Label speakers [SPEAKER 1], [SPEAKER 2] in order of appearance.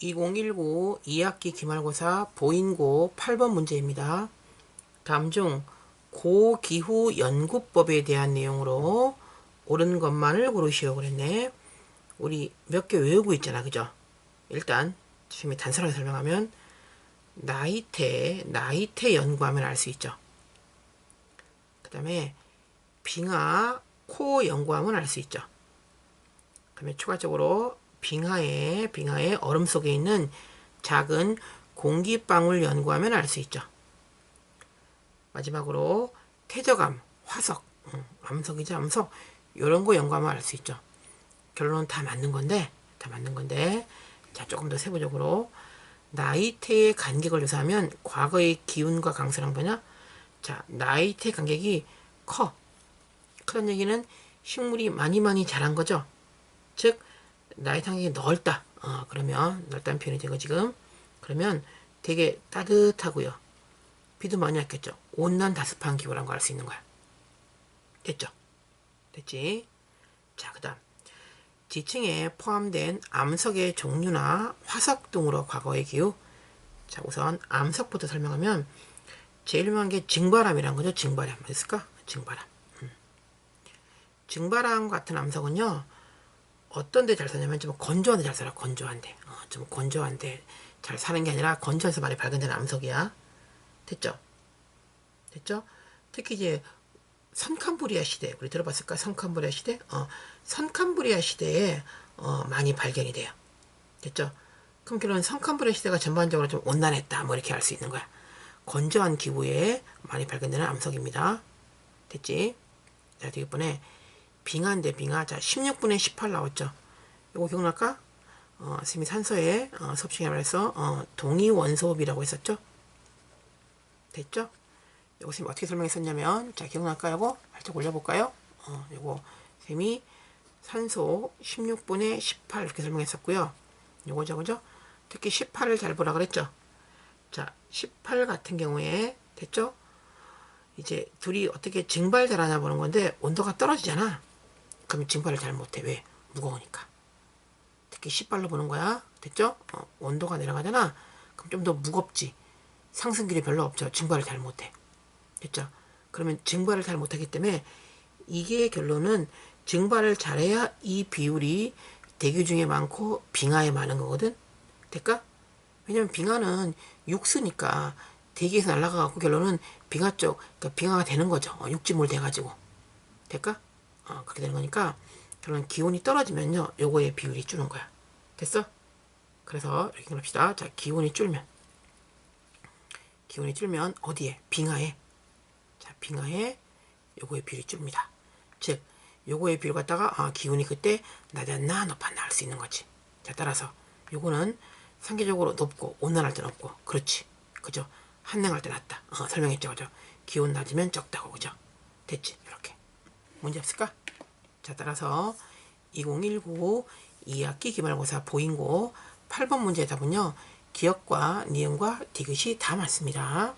[SPEAKER 1] 2019 2학기 기말고사 보인고 8번 문제입니다. 다음 중 고기후 연구법에 대한 내용으로 옳은 것만을 고르시오 그랬네. 우리 몇 개 외우고 있잖아. 그죠? 일단 지금 단순하게 설명하면 나이테, 나이테 연구하면 알 수 있죠. 그 다음에 빙하, 코 연구하면 알 수 있죠. 그 다음에 추가적으로 빙하에 빙하의 얼음 속에 있는 작은 공기방울 연구하면 알 수 있죠. 마지막으로 태저감, 화석, 음, 암석이죠 암석 이런 거 연구하면 알 수 있죠. 결론은 다 맞는 건데 다 맞는 건데 자 조금 더 세부적으로 나이테의 간격을 조사하면 과거의 기운과 강수랑 뭐냐? 자 나이테 간격이 커. 크다는 얘기는 식물이 많이 많이 자란 거죠. 즉 나이 탄격이 넓다. 어, 그러면 넓다는 표현이 되고 지금 그러면 되게 따뜻하고요. 비도 많이 왔겠죠. 온난 다습한 기후라는 걸 알 수 있는 거야. 됐죠? 됐지? 자, 그 다음. 지층에 포함된 암석의 종류나 화석 등으로 과거의 기후. 자, 우선 암석부터 설명하면 제일 유명한 게 증바람이란 거죠. 증바람. 있을까? 증바람. 음. 증바람 같은 암석은요. 어떤 데 잘 사냐면 좀 건조한 데 잘 살아. 건조한 데. 어, 좀 건조한 데 잘 사는 게 아니라 건조해서 많이 발견되는 암석이야. 됐죠? 됐죠? 특히 이제 선캄브리아 시대 우리 들어봤을까? 선캄브리아 시대? 어, 선캄브리아 시대에 어, 많이 발견이 돼요. 됐죠? 그럼 결론 선캄브리아 시대가 전반적으로 좀 온난했다. 뭐 이렇게 알 수 있는 거야. 건조한 기후에 많이 발견되는 암석입니다. 됐지? 자, 뒷번에 빙하인데 빙하. 자, 16분의 18 나왔죠. 이거 기억날까? 어, 스미 산소에 어, 수업 시간에 말해서 어, 동위 원소흡이라고 했었죠. 됐죠? 이거 쌤이 어떻게 설명했었냐면 자 기억날까요? 이거 살짝 올려볼까요? 어, 이거 쌤이 산소 16분의 18 이렇게 설명했었고요. 요거죠, 그죠? 특히 18을 잘 보라 그랬죠. 자, 18 같은 경우에 됐죠? 이제 둘이 어떻게 증발 잘하나 보는 건데 온도가 떨어지잖아. 그러면 증발을 잘 못해. 왜? 무거우니까. 특히 18로 보는 거야. 됐죠? 어, 온도가 내려가잖아. 그럼 좀 더 무겁지. 상승길이 별로 없죠. 증발을 잘 못해. 됐죠? 그러면 증발을 잘 못하기 때문에 이게 결론은 증발을 잘해야 이 비율이 대기 중에 많고 빙하에 많은 거거든. 될까? 왜냐면 빙하는 육수니까 대기에서 날아가고 결론은 빙하 쪽, 그러니까 빙하가 되는 거죠. 어, 육지물 돼가지고. 될까? 어, 그렇게 되는 거니까 결론 기온이 떨어지면요. 요거의 비율이 줄는 거야. 됐어? 그래서 이렇게 합시다. 자, 기온이 줄면 기온이 줄면 어디에? 빙하에. 자, 빙하에 요거의 비율이 줍니다. 즉, 요거의 비율 갖다가 아, 기온이 그때 낮았나 높았나 알수 있는 거지. 자, 따라서 요거는 상계적으로 높고 온난할 때 높고 그렇지. 그죠? 한냉할 때 낮다. 어, 설명했죠. 그죠? 기온 낮으면 적다고. 그죠? 됐지? 문제 없을까? 자, 따라서 2019 2학기 기말고사 보인고 8번 문제 답은요. 기억과 니은과 디귿이 다 맞습니다.